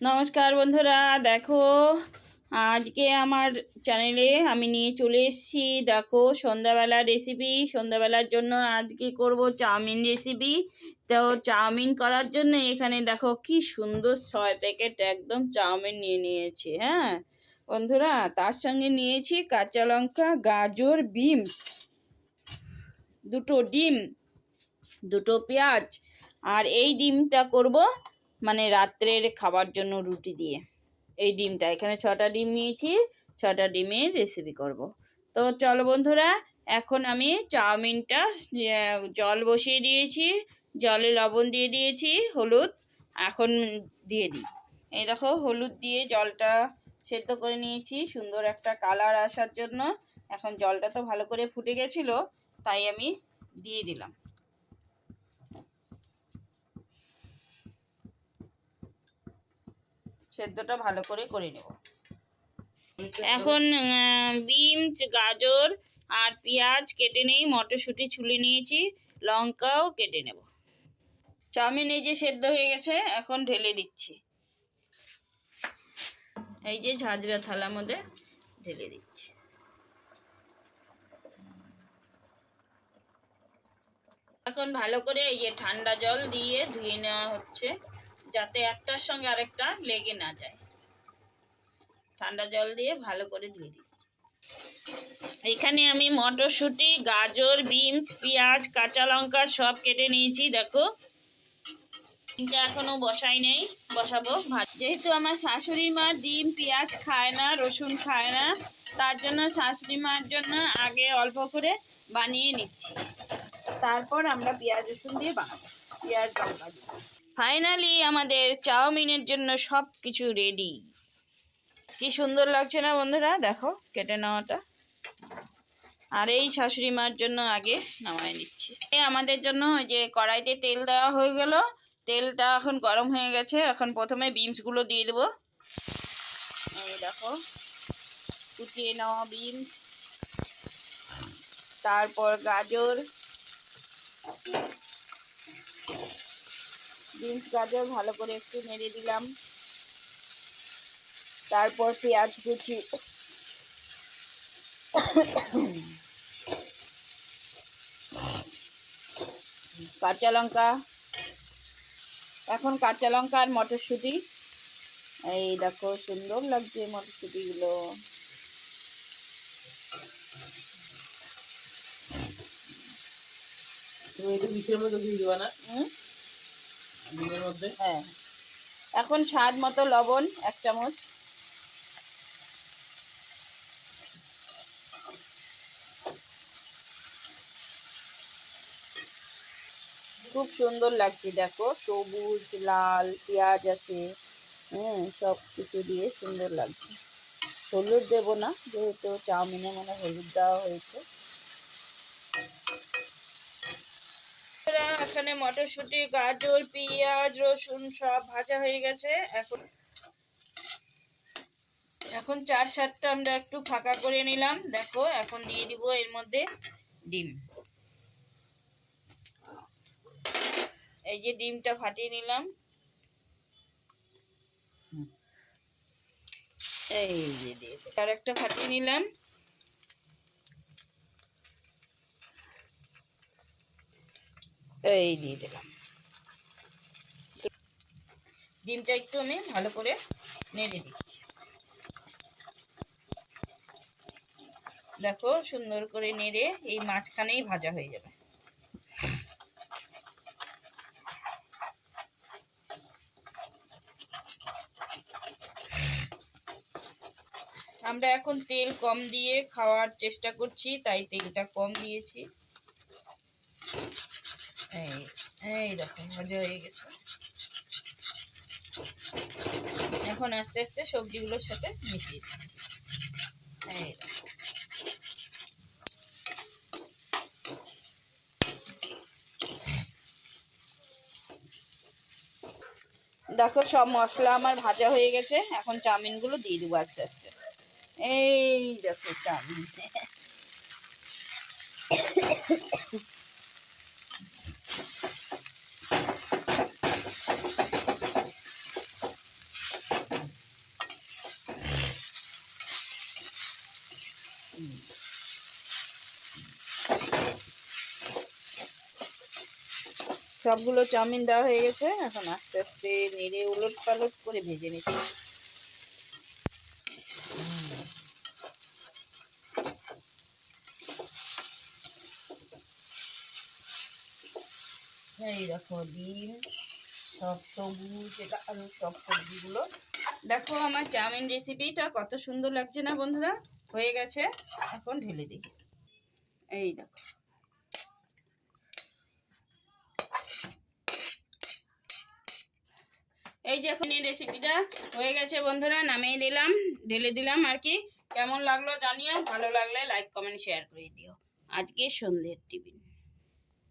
নমস্কার বন্ধুরা, দেখো আজকে আমার চ্যানেলে আমি নিয়ে চলে এসেছি। দেখো সন্ধ্যাবেলার রেসিপি সন্ধ্যাবেলার জন্য আজকে করব? চাউমিন রেসিপি তো চাউমিন করার জন্য এখানে দেখো কি সুন্দর ছয় প্যাকেট একদম চাউমিন নিয়ে নিয়েছি হ্যাঁ? বন্ধুরা, তার সঙ্গে নিয়েছি কাঁচা লঙ্কা, গাজর বিম দুটো ডিম, দুটো পেঁয়াজ, আর এই ডিমটা করব মানে রাত্রের খাবার জন্য রুটি দিয়ে এই ডিমটা। এখানে ছটা ডিম নিয়েছি, ছটা ডিমের রেসিপি করব। তো চলো বন্ধুরা, এখন আমি চাউমিনটা জল বসিয়ে দিয়েছি, জলে লবণ দিয়ে দিয়েছি, হলুদ। এখন দিয়ে দিই। এই দেখো, হলুদ দিয়ে জলটা সেদ্ধ করে নিয়েছি, সুন্দর একটা কালার আসার জন্য। এখন জলটা তো ভালো করে ফুটে গেছিল, তাই আমি দিয়ে দিলাম। সেদ্ধটা ভালো করে করে নেব। এখন বিম, গাজর আর পেঁয়াজ কেটে নেই, মটরশুঁটি, ছুলে নিয়েছি, লঙ্কাও কেটে নেব। চাউমিন এই যে সেদ্ধ হয়ে গেছে, এখন ঢেলে দিচ্ছি। এই যে ঝাঁঝরা থালার মধ্যে ঢেলে দিচ্ছি। এখন ভালো করে এই যে ঠান্ডা জল দিয়ে ধুয়ে নেওয়া হচ্ছে। যাতে একটার সঙ্গে আরেকটা লেগে না যায়। ঠান্ডা জল দিয়ে ভালো করে ধুয়ে দিচ্ছি এখানে আমি মটরশুঁটি, গাজর, বিনস, পেঁয়াজ, কাঁচা লঙ্কা সব কেটে নিয়েছি, দেখো। ডিমটা এখনও বসাই নেই, বসাবো। ভাত যেহেতু আমার শাশুড়ি মা ডিম, পেঁয়াজ খায় না, রসুন খায় না, তার জন্য শাশুড়ি মার জন্য আগে অল্প করে বানিয়ে নিচ্ছি। তারপর আমরা পেঁয়াজ রসুন দিয়ে বানাবো। পেঁয়াজ লঙ্কা দিয়ে। ফাইনালি আমাদের চাউমিনের জন্য সব কিছু রেডি কি সুন্দর লাগছে না বন্ধুরা? দেখো, কেটে নেওয়াটা। আর এই শাশুড়ি মার জন্য আগে নামায় নিচ্ছি। এই আমাদের জন্য যে কড়াইতে তেল দেওয়া হয়ে গেল। তেলটা এখন গরম হয়ে গেছে। এখন প্রথমে বিনসগুলো দিয়ে দেবো। দেখো, কুচিয়ে নেওয়া বিনস। তারপর গাজর। বিনস গাজর ভালো করে একটু নেড়ে দিলাম। তারপর পেঁয়াজ কুচি। কাঁচা লঙ্কা। এখন কাঁচা লঙ্কা আর মটরশুঁটি। এই দেখো সুন্দর লাগছে মটরশুঁটিগুলো। তুমি এটা মধ্যে দিয়ে দিবা না? হুম? হ্যাঁ। এখন স্বাদ মতো লবণ, এক চামচ। খুব সুন্দর লাগছে, দেখো। সবুজ, লাল, পেঁয়াজ আছে। হুম, সব কিছু দিয়ে সুন্দর লাগছে। হলুদ দেবো না, যেহেতু চাউমিনে মানে হলুদ দেওয়া হয়েছে। এখানে মটরশুঁটি গাজর পেঁয়াজ রসুন সব ভাজা হয়ে গেছে। এখন এখন চার চারটা আমরা একটু ফাঁকা করে নিলাম। দেখো এখন দিয়ে দিব এর মধ্যে ডিম। এই যে ডিমটা ফাটিয়ে নিলাম। এই যে দিয়ে আর একটা ফাটিয়ে নিলাম। এই দিয়ে দিলাম। ডিমটা একটু আমি ভালো করে নেড়ে দিচ্ছি। দেখো, সুন্দর করে নেড়ে এই মাঝখানেই ভাজা হয়ে যাবে। আমরা এখন তেল কম দিয়ে খাওয়ার চেষ্টা করছি, তাই তেলটা কম দিয়েছি। এই এই দেখো ভাজা হয়ে গেছে। এখন আস্তে আস্তে সবজিগুলোর সাথে মিশিয়ে দিচ্ছি। এই দেখো। দেখো, সব মশলা আমার ভাজা হয়ে গেছে। এখন চাউমিনগুলো দিয়ে দেবো আস্তে আস্তে। এই দেখো চাউমিন। সবগুলো চাউমিন দেওয়া হয়ে গেছে। এখন আস্তে আস্তে নেড়ে উলট পালট করে ভেজে নিচ্ছি। এই দেখো ডিম, সব সবুজ, এটা আলু সব সবজিগুলো। দেখো আমার চাউমিন রেসিপিটা কত সুন্দর লাগছে না বন্ধুরা? হয়ে গেছে। এখন ঢেলে দিই। এই দেখো। এই যে এখন এই রেসিপিটা হয়ে গেছে বন্ধুরা, নামিয়ে দিলাম, ঢেলে দিলাম আর কি। কেমন লাগল জানিও, ভালো লাগলে লাইক কমেন্ট শেয়ার করে দিও। আজকে সন্ধ্যের টিফিন।